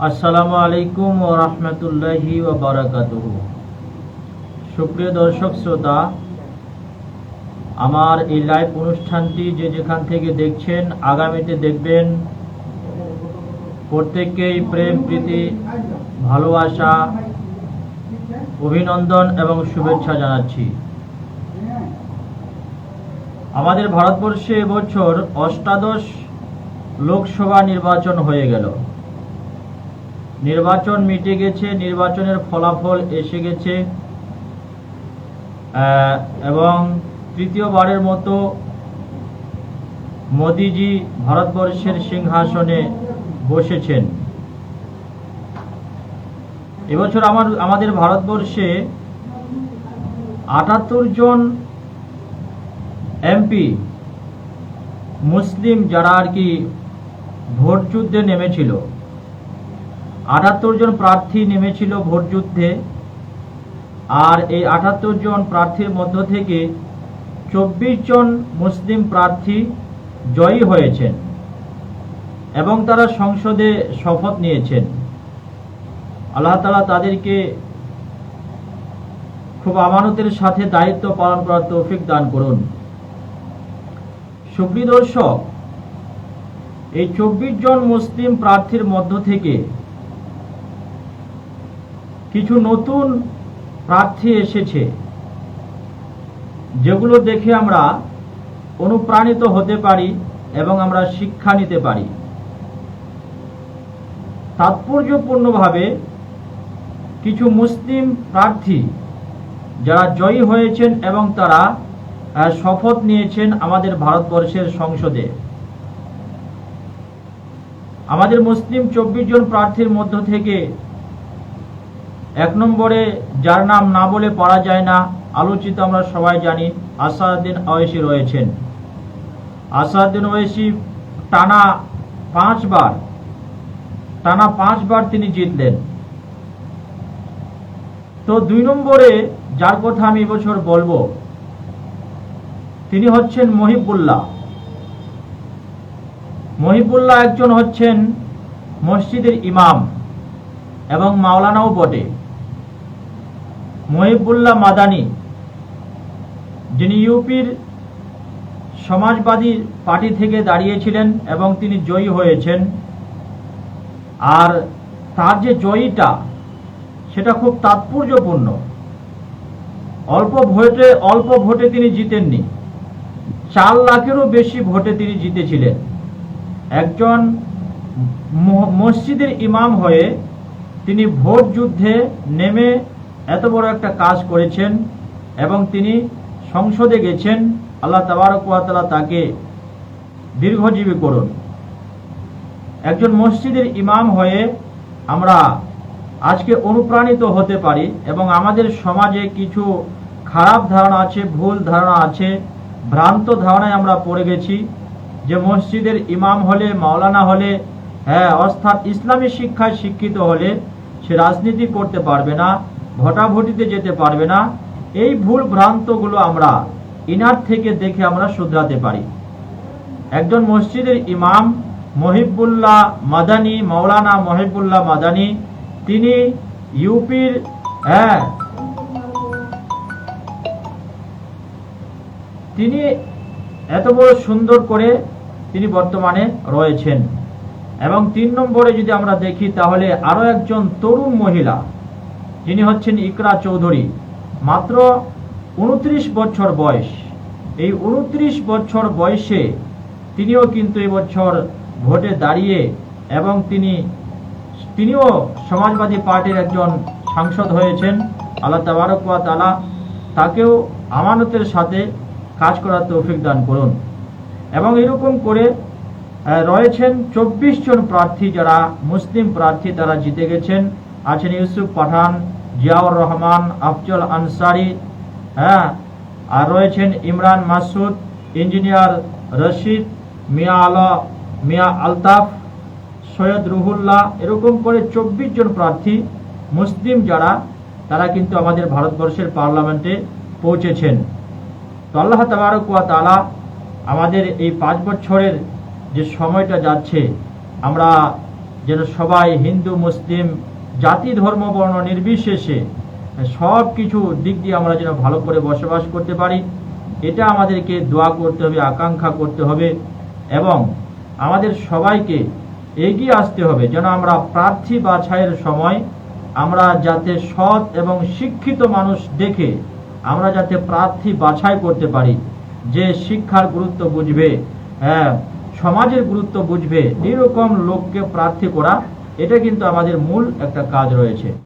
আসসালামু আলাইকুম ও রহমতুল্লাহি বারাকাতুহু। সুপ্রিয় দর্শক, শ্রোতা, আমার এই লাইভ অনুষ্ঠানটি যে যেখান থেকে দেখছেন, আগামীতে দেখবেন প্রত্যেককেই প্রেম, প্রীতি, ভালোবাসা, অভিনন্দন এবং শুভেচ্ছা জানাচ্ছি। আমাদের ভারতবর্ষে এবছর অষ্টাদশ লোকসভা নির্বাচন হয়ে গেল। নির্বাচন মিটে গেছে, নির্বাচনের ফলাফল এসে গেছে। এবং তৃতীয়বারের মতো মোদিজি ভারতবর্ষের সিংহাসনে বসেছেন। এবছর আমার, আমাদের ভারতবর্ষে আটাত্তর জন এমপি মুসলিম যারা আর কি ভোট যুদ্ধে নেমেছিল। আটাত্তর জন প্রার্থী নেমেছিল ভোট যুদ্ধে, আর এই আটাত্তর জন প্রার্থীর মধ্য থেকে চব্বিশ জন মুসলিম প্রার্থী জয়ী হয়েছেন এবং তারা সংসদে শপথ নিয়েছেন। আল্লাহ তালা তাদেরকে খুব আমানতের সাথে দায়িত্ব পালন করার তৌফিক দান করুন। সুপ্রিয় দর্শক, এই চব্বিশ জন মুসলিম প্রার্থীর মধ্য থেকে কিছু নতুন প্রার্থী এসেছে, যেগুলো দেখে আমরা অনুপ্রাণিত হতে পারি এবং আমরা শিক্ষা নিতে পারি। তাৎপর্যপূর্ণভাবে কিছু মুসলিম প্রার্থী যারা জয়ী হয়েছেন এবং তারা শপথ নিয়েছেন আমাদের ভারতবর্ষের সংসদে। আমাদের মুসলিম চব্বিশ জন প্রার্থীর মধ্য থেকে এক নম্বরে, যার নাম না বলে পারা যায় না, আলোচিত আমরা সবাই জানি, আসাদুদ্দিন ওয়েসি রয়েছেন। আসাদুদ্দিন ওয়েসি টানা পাঁচবার টানা পাঁচবার তিনি জিতলেন। তো দুই নম্বরে, যার কথা আমি এবছর বলব, তিনি হচ্ছেন মহিবুল্লাহ। মহিবুল্লাহ একজন হচ্ছেন মসজিদের ইমাম এবং মাওলানাও বটে। মহিবুল্লাহ মাদানি, যিনি ইউপির সমাজবাদী পার্টি থেকে দাঁড়িয়েছিলেন এবং তিনি জয়ী হয়েছেন। আর তার যে জয়ীটা, সেটা খুব তাৎপর্যপূর্ণ। অল্প ভোটে অল্প ভোটে তিনি জিতেননি। চার লাখেরও বেশি ভোটে তিনি জিতেছিলেন। একজন মসজিদের ইমাম হয়ে তিনি ভোট যুদ্ধে নেমে এত বড় একটা কাজ করেছেন এবং তিনি সংসদে গেছেন, আল্লাহ তাবারকালা তাকে দীর্ঘজীবী করুন। একজন মসজিদের ইমাম হয়ে আমরা আজকে অনুপ্রাণিত হতে পারি এবং আমাদের সমাজে কিছু খারাপ ধারণা আছে, ভুল ধারণা আছে, ভ্রান্ত ধারণায় আমরা পড়ে গেছি যে মসজিদের ইমাম হলে, মাওলানা হলে হ্যাঁ অর্থাৎ ইসলামী শিক্ষায় শিক্ষিত হলে সে রাজনীতি করতে পারবে না। ভোটাভুটিতে যেতে পারবে না। এই ভুল ভ্রান্তগুলো আমরা ইনার থেকে দেখে আমরা শুধরাতে পারি। একজন মসজিদের ইমাম মহিবুল্লাহ মাদানি মৌলানা মহিবুল্লাহ মাদানি, তিনি ইউপির হ্যাঁ তিনি এত বড় সুন্দর করে তিনি বর্তমানে রয়েছেন। এবং তিন নম্বরে যদি আমরা দেখি, তাহলে আরও একজন তরুণ মহিলা যিনি হচ্ছেন ইকরা চৌধুরী। মাত্র উনত্রিশ বছর বয়স। এই উনত্রিশ বছর বয়সে তিনিও কিন্তু এবছর ভোটে দাঁড়িয়ে এবং তিনি, তিনিও সমাজবাদী পার্টির একজন সাংসদ হয়েছেন, আল্লাহ তাবারকুয়া তালা তাকেও আমানতের সাথে কাজ করার তৌফিক দান করুন। এবং এরকম করে রয়েছেন চব্বিশ জন প্রার্থী যারা মুসলিম প্রার্থী তারা জিতে গেছেন। আছেন ইউসুফ, পাঠান জিয়াউর রহমান, আফজল আনসারি হ্যাঁ আর রয়েছেন ইমরান মাসুদ, ইঞ্জিনিয়ার রশিদ, মিয়া আলা, মিয়া আলতাফ, সৈয়দ রুহুল্লাহ, এরকম করে চব্বিশ জন প্রার্থী, মুসলিম যারা, তারা কিন্তু আমাদের ভারতবর্ষের পার্লামেন্টে পৌঁছেছেন। তো আল্লাহ তাবারক ওয়া তাআলা আমাদের এই পাঁচ বছরের যে সময়টা যাচ্ছে, আমরা যেন সবাই হিন্দু, মুসলিম জাতি, ধর্ম, বর্ণ নির্বিশেষে সব কিছু দিক দিয়ে আমরা যেন ভালো করে বসবাস করতে পারি। এটা আমাদেরকে দোয়া করতে হবে, আকাঙ্ক্ষা করতে হবে এবং আমাদের সবাইকে এগিয়ে আসতে হবে। যেন আমরা প্রার্থী বাছাইয়ের সময় আমরা যাতে সৎ এবং শিক্ষিত মানুষ দেখে আমরা যাতে প্রার্থী বাছাই করতে পারি। যে শিক্ষার গুরুত্ব বুঝবে হ্যাঁ সমাজের গুরুত্ব বুঝবে এরকম লোককে প্রার্থী করা এটা কিন্তু আমাদের মূল একটা কাজ রয়েছে।